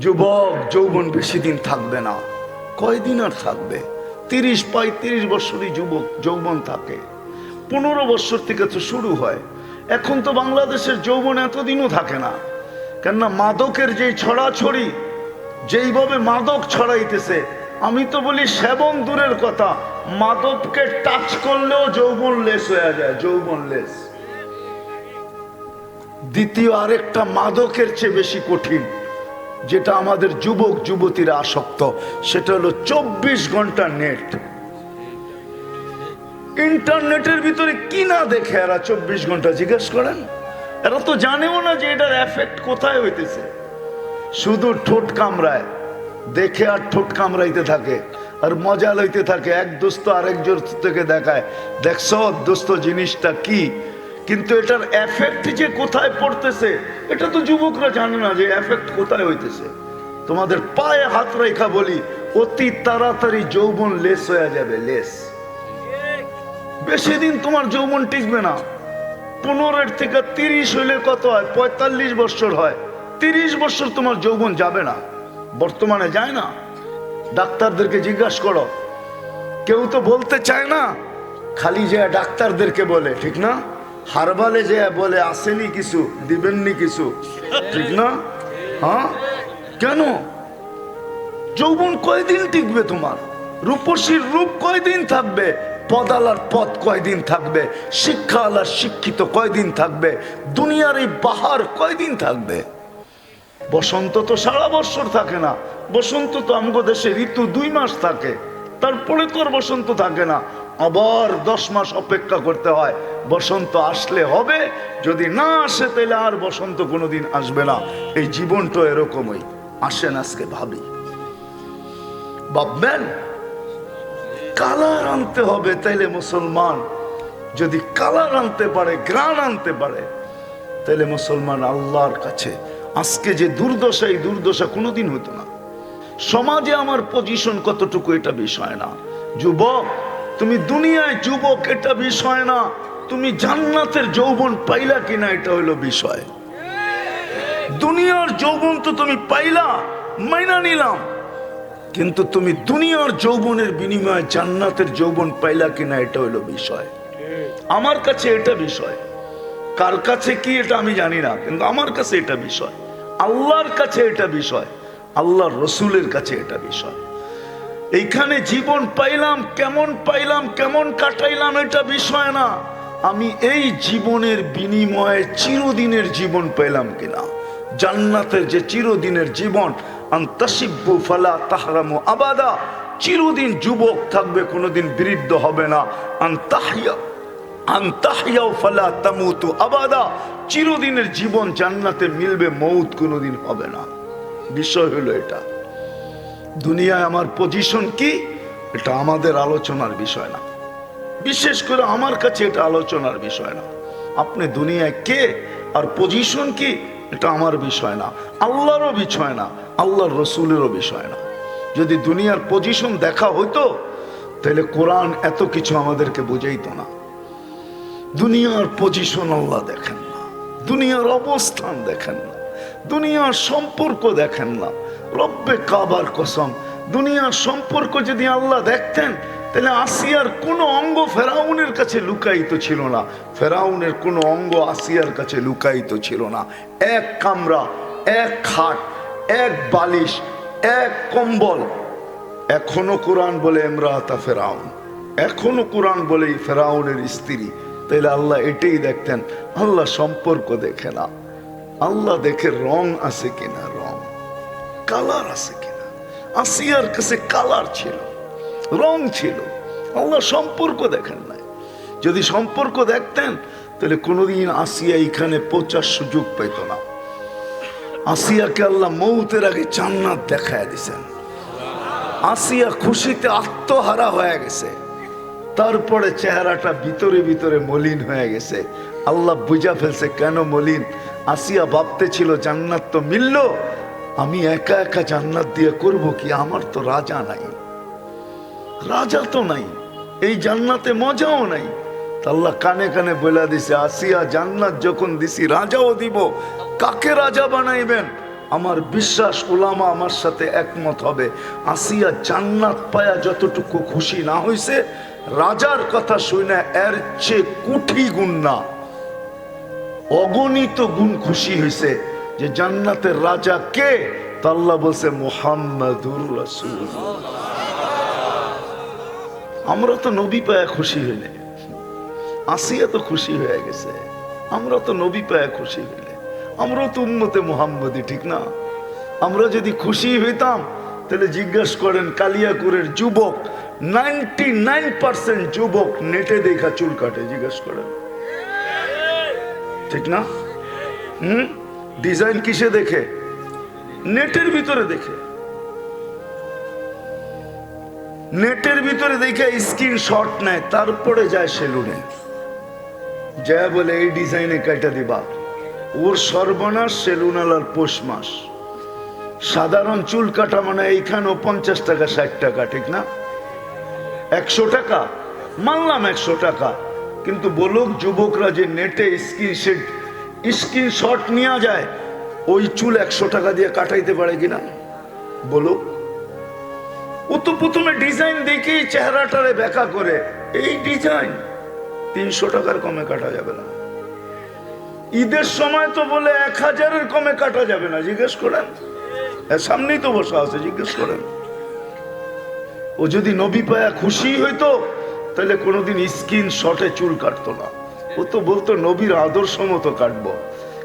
যুবক, যৌবন বেশি দিন থাকবে না। কয়দিন আর থাকবে? তিরিশ, পঁয়ত্রিশ বছরই যুবক, যৌবন থাকে। পনেরো বছর থেকে তো শুরু হয়। এখন তো বাংলাদেশের যৌবন এতদিনও থাকে না। কেননা মাদকের যেই ছড়াছড়ি, যেইভাবে মাদক ছড়াইতেছে, আমি তো বলি সেবন দূরের কথা। মাদককে টাচ করলেও যৌবন লেস হয়ে যায়, যৌবন লেস দ্বিতীয় আরেকটা মাদকের চেয়ে বেশি কঠিন। যেটা আমাদের যুবক যুবতীরা আসক্ত, সেটা হলো চব্বিশ ঘণ্টা নেট। ইন্টারনেটের ভিতরে কি না দেখে এরা চব্বিশ ঘণ্টা জিজ্ঞেস করেন? এরা তো জানেও না যে এটার এফেক্ট কোথায় হইতেছে। শুধু ঠোঁট কামড়ায়, দেখে আর ঠোঁট কামড়াইতে থাকে, আর মজা লইতে থাকে। এক দোস্ত আরেকজন থেকে দেখায়, দেখছ দোস্ত জিনিসটা কি? কিন্তু এটার এফেক্ট যে কোথায় পড়তেছে, এটা তো যুবকরা জানে না যে এফেক্ট কোথায় হইতেছে। তোমাদের পায়ে হাত রেখা বলি, অতি তাড়াতাড়ি যৌবন লেস হয়ে যাবে লেস বেশি দিন তোমার যৌবন টিকবে না। পনেরোর থেকে তিরিশ হইলে কত হয়? পঁয়তাল্লিশ বছর হয়। তিরিশ বছর তোমার যৌবন যাবে না। বর্তমানে যায় না। ডাক্তারদেরকে জিজ্ঞাসা করো। কেউ তো বলতে চায় না, খালি যে ডাক্তারদেরকে বলে, ঠিক না? হারবালে যে বলে, আসেনি কিছু, দিবেননি কিছু। ঠিক না? হ্যাঁ? কেন? যৌবন কয়দিন টিকবে তোমার? রূপসীর রূপ কয়দিন থাকবে? পদালার পথ কয়দিন থাকবে? শিক্ষা আলার শিক্ষিত কয়দিন থাকবে? দুনিয়ার এই বাহার কয়দিন থাকবে? বসন্ত তো সারা বছর থাকে না। বসন্ত তো আমগো দেশে ঋতু দুই মাস থাকে। তারপরে তো আর বসন্ত থাকে না। আবার দশ মাস অপেক্ষা করতে হয়। বসন্ত আসলে হবে, যদি না আসে তাহলে আর বসন্ত কোনোদিন আসবে না। এই জীবনটা এরকমই, আসেন আজকে ভাবি। ভাববেন, কালার আনতে হবে তাইলে মুসলমান, যদি কালার আনতে পারে গ্রান আনতে পারে তাহলে মুসলমান আল্লাহর কাছে। আজকে যে দুর্দশা, এই দুর্দশা কোনোদিন হতো না। সমাজে আমার পজিশন কতটুকু এটা বিষয় না। যুবক তুমি দুনিয়ায় যুবক, এটা বিষয় না। তুমি জান্নাতের যৌবন পাইলা কিনা, এটা হইল বিষয়। দুনিয়ার যৌবন তো তুমি পাইলা, মাইনা নিলাম। কিন্তু তুমি দুনিয়ার যৌবনের বিনিময়ে জান্নাতের যৌবন পাইলা কিনা, এটা হইল বিষয়। আমার কাছে এটা বিষয়। কার কাছে কি, এটা আমি জানি না, কিন্তু আমার কাছে এটা বিষয়। আল্লাহর কাছে এটা বিষয়। আল্লাহর রসুলের কাছে এটা বিষয়। এইখানে জীবন পাইলাম, কেমন পাইলাম, কেমন কাটাইলাম এটা বিষয় না। আমি এই জীবনের বিনিময়ে চিরদিনের জীবন পেলাম কিনা? জান্নাতের যে চিরদিনের জীবন ফালা তাহরামু আবাদা। চিরদিন যুবক থাকবে, কোনোদিন বৃদ্ধ হবে না। আন্তাহিয়া আন্তাহিয়াও ফালা তামুতু আবাদা। চিরদিনের জীবন জান্নাতে মিলবে, মৌত কোনোদিন হবে না। বিষয় হলো এটা। দুনিয়ায় আমার পজিশন কি? এটা আমাদের আলোচনার বিষয় না। বিশেষ করে আমার কাছে এটা আলোচনার বিষয় না। আপনি দুনিয়ায় কে আর পজিশন কি, এটা আমার বিষয় না। আল্লাহরও বিষয় না, আল্লাহর রসুলেরও বিষয় না। যদি দুনিয়ার পজিশন দেখা হইতো, তাহলে কোরআন এত কিছু আমাদেরকে বুঝাইতো না। দুনিয়ার পজিশন আল্লাহ দেখেন না। দুনিয়ার অবস্থান দেখেন না। দুনিয়ার সম্পর্ক দেখেন না। রব্বে কাবার কসম, দুনিয়ার সম্পর্ক যদি আল্লাহ দেখতেন, তাহলে আসিয়ার কোনো অঙ্গ ফেরাউনের কাছে লুকায়িত ছিল না। ফেরাউনের কোনো অঙ্গ আসিয়ার কাছে লুকায়িত ছিল না। এক কামরা, এক খাট, এক বালিশ, এক কম্বল। এখনও কোরআন বলে এমরাতা ফেরাউন। এখনও কোরআন বলেই ফেরাউনের স্ত্রী। তাইলে আল্লাহ এটাই দেখতেন, আল্লাহ সম্পর্ক দেখে না। আল্লাহ দেখে রং আছে কিনা, রং। কালার আছে কিনা। আসিয়ার কাছে কালার ছিল, রং ছিল। আল্লাহ সম্পর্ক দেখেন নাই। যদি সম্পর্ক দেখতেন, তাহলে কোনোদিন আসিয়া এখানে পৌঁছার সুযোগ পেত না। আসিয়াকে আল্লাহ মৌতের আগে জান্নাত দেখায় দিছেন। আসিয়া খুশিতে আত্মহারা হয়ে গেছে। তারপরে চেহারাটা ভিতরে ভিতরে মলিন হয়ে গেছে। আল্লাহ বুঝা ফেলছে, কেন মলিন? আসিয়া ভাবতে ছিল জান্নাত তো মিলল, আমি একা একা জান্নাত দিয়ে করব কি? আমার তো রাজা নাই। রাজা তো নাই। এই জান্নাতে মজাও নাই। আল্লাহ কানে কানে বলে দিছে, আসিয়া জান্নাত যখন দিছি, রাজাও দিব। কাকে রাজা বানাইবেন? আমার বিশ্বাস ওলামা আমার সাথে একমত হবে। আসিয়া জান্নাত পায়া যতটুকু খুশি না হইছে, রাজার কথা শুনে এর চেয়ে কুঠি গুণ না। অগণিত গুণ খুশি হয়েছে যে জান্নাতের রাজা কে? তা আল্লাহ বলছে, মোহাম্মদুর রাসূল আমরা তো নবী পায়া খুশি হইলে আসিয়া তো খুশি হয়ে গেছে। আমরা তো নবী পায়া খুশি হইলে আমরাও তো উন্মতে মোহাম্মদী ঠিক না? আমরা যদি খুশি হইতাম, তাহলে জিজ্ঞাসা করেন কালিয়াকুরের যুবক, নাইনটি নাইন পার্সেন্ট যুবক নেটে দেখা চুল কাটে, জিজ্ঞাসা করেন। ঠিক না? হুম? ডিজাইন কিসে দেখে? নেটের ভিতরে দেখে। নেটের ভিতরে দেখে স্ক্রিন শট নেয়, তারপরে যায় সেলুনে। যা বলে এই ডিজাইনে কাটা দিবা। ওর সর্বনাশ সেলুনালার পৌষ মাস। সাধারণ চুল কাটা মানে এইখানেও পঞ্চাশ টাকা, ষাট টাকা, ঠিক না? একশো টাকা? মানলাম একশো টাকা। কিন্তু বলুক, যুবকরা যে নেটে স্ক্রিনশট স্ক্রিনশট নেওয়া যায়, ওই চুল একশো টাকা দিয়ে কাটাইতে পারে কিনা? বলুক। ও তো প্রথমে ডিজাইন দেখেই চেহারাটারে ব্যাখ্যা করে, এই ডিজাইন তিনশো টাকার কমে কাটা যাবে না। ঈদের সময় তো বলে এক হাজারের কমে কাটা যাবে না, জিজ্ঞেস করেন? এর সামনেই তো বসা আছে, জিজ্ঞেস করেন। ও যদি নবী পায়া খুশি হইতো তাহলে কোনোদিন স্কিন শটে চুল কাটতো না। ও তো বলতো, নবীর আদর্শ মতো কাটবো।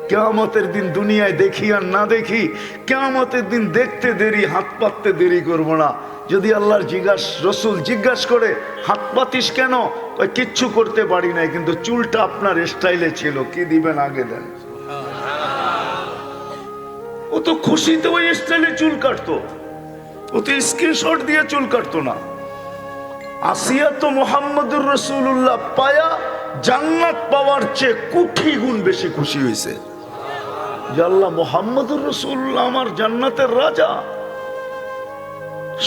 কেয়ামতের দিন দুনিয়ায় দেখি আর না দেখি, কেয়ামতের দিন দেখতে দেরি, হাত পাততে দেরি করব না। যদি আল্লাহর জিজ্ঞাস, রসুল জিজ্ঞাসা করে, হাত পাতিস কেন? কিচ্ছু করতে পারি নাই, কিন্তু চুলটা আপনার স্টাইলে ছিল, কি দিবেন আগে দেন। ও তো খুশিতে ওই স্টাইলে চুল কাটতো। ও তো স্ক্রিনশট দিয়ে চুল কাটতো না। আসিয়া তো মোহাম্মদুর রসুল্লাহ পায়া জান্নাত পাওয়ার চেয়ে কুঠি গুণ বেশি খুশি হয়েছে মোহাম্মদুর রসুল্লাহ আমার জান্নাতের রাজা।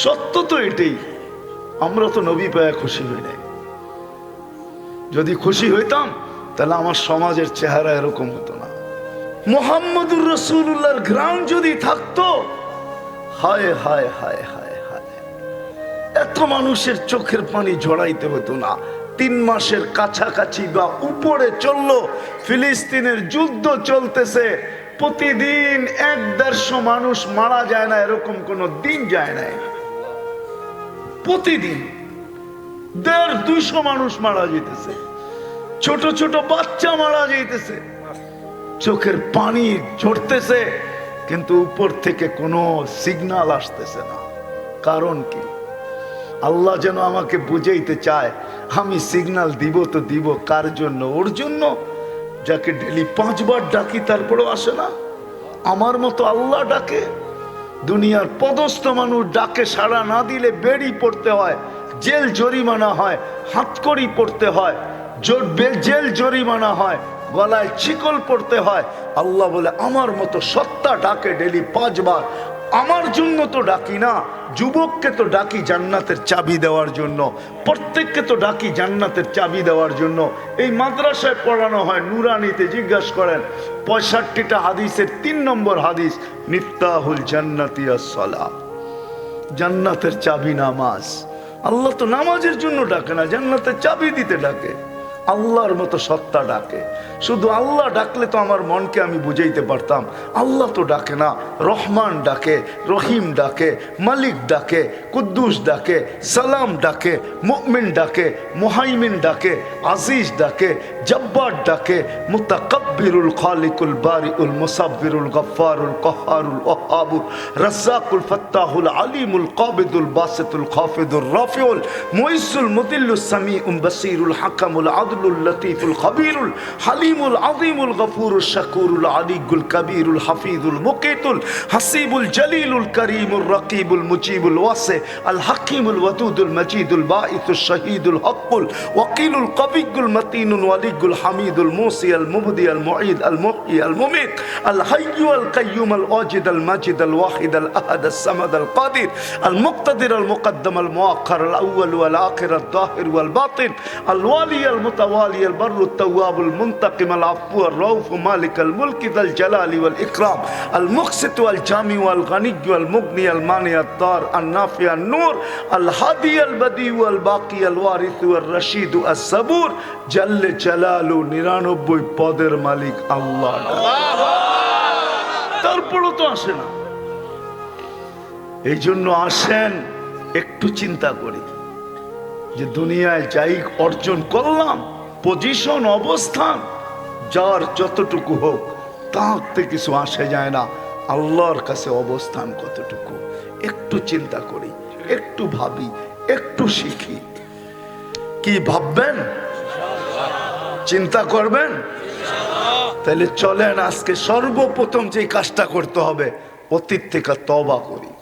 সত্য তো এটাই, আমরা তো খুশি হই নাই। যদি খুশি হইতাম, তাহলে আমার সমাজের চেহারা এরকম হতো না। মোহাম্মদুর রসুল্লাহর গ্রাম যদি থাকতো হায় হায় হায়। এত মানুষের চোখের পানি ঝড়াইতে হতো না। তিন মাসের কাছাকাছি বা উপরে চলল, ফিলিস্তিনের যুদ্ধ চলতেছে। প্রতিদিন এক দেড়শো মানুষ মারা যায় না, এরকম কোনো দিন যায় না প্রতিদিন দেড় দুইশো মানুষ মারা যেতেছে ছোট ছোট বাচ্চা মারা যাইতেছে। চোখের পানি ঝরতেছে, কিন্তু উপর থেকে কোনো সিগনাল আসতেছে না। কারণ কি? আল্লাহ যেন আমাকে বুঝাইতে চায়, আমি সিগনাল দিব তো দিব, কার জন্য? ওর জন্য? যাকে ডেলি পাঁচবার ডাকি, তারপরেও আসে না। আমার মতো আল্লাহ ডাকে। দুনিয়ার পদস্থ মানুষ ডাকে, সাড়া না দিলে বেড়ি পড়তে হয়, জেল জরিমানা হয়, হাতকড়ি পড়তে হয় জেল জরিমানা হয়, গলায় চিকল পড়তে হয়। আল্লাহ বলে, আমার মতো সত্তা ডাকে ডেলি পাঁচবার আমার জন্য তো ডাকি না, যুবককে তো ডাকি জান্নাতের চাবি দেওয়ার জন্য, প্রত্যেককে তো ডাকি জান্নাতের চাবি দেওয়ার জন্য। এই মাদ্রাসায় পড়ানো হয়, নুরানিতে জিজ্ঞাসা করেন, পঁয়ষট্টিটা হাদিসের তিন নম্বর হাদিস, মিফতাহুল জান্নাতিয়া সলা জান্নাতের চাবি নামাজ। আল্লাহ তো নামাজের জন্য ডাকে না, জান্নাতের চাবি দিতে ডাকে। আল্লাহর মতো সত্তা ডাকে। শুধু আল্লাহ ডাকলে তো আমার মনকে আমি বুঝাইতে পারতাম। আল্লাহ তো ডাকে না, রহমান ডাকে, রহিম ডাকে, মালিক ডাকে, কুদ্দুস ডাকে, সালাম ডাকে, মুমিন ডাকে, মুহাইমিন ডাকে, আজিজ ডাকে, জব্বার ডাকে, মুতাকাব্বিরুল খালিকুল বারিউল মুসাব্বিরুল গফফারুল কহারুল ওহাবুল রাজ্জাকুল ফাত্তাহুল আলিমুল কাবিদুল বাসিতুল খাফিদুল রাফিউল মুইসুল মুদিল্লুস সামিউল বাসিরুল হাকামুল আদলুল العدل اللطيف الخبير الحليم العظيم الغفور الشكور العلي الكبير الحفيظ المقيت الحسيب الجليل الكريم الرقيب المجيب الواسع الحكيم الودود المجيد الباعث الشهيد الحق الوقيل القوي المتين الولي الحميد الموصي المبدي المعيد المحيي المميت الحي القيوم الواجد المجد الواحد الأحد الصمد القادر المقتدر المقدم المؤخر الأول والآخر الظاهر والباطن الوالي المتوالي নিরানব্বই পদের মালিক তারপরও তো আসে না। এই জন্য আসেন, একটু চিন্তা করি যে দুনিয়ায় যাই অর্জন করলাম পজিশন অবস্থান, যার যতটুকু হোক, তাতে কিছু আসে যায় না। আল্লাহর কাছে অবস্থান কতটুকু? একটু চিন্তা করি, একটু ভাবি, একটু শিখি। কি ভাববেন? চিন্তা করবেন? তাহলে চলেন, আজকে সর্বপ্রথম যে কাজটা করতে হবে, অতীত থেকে তবা করি।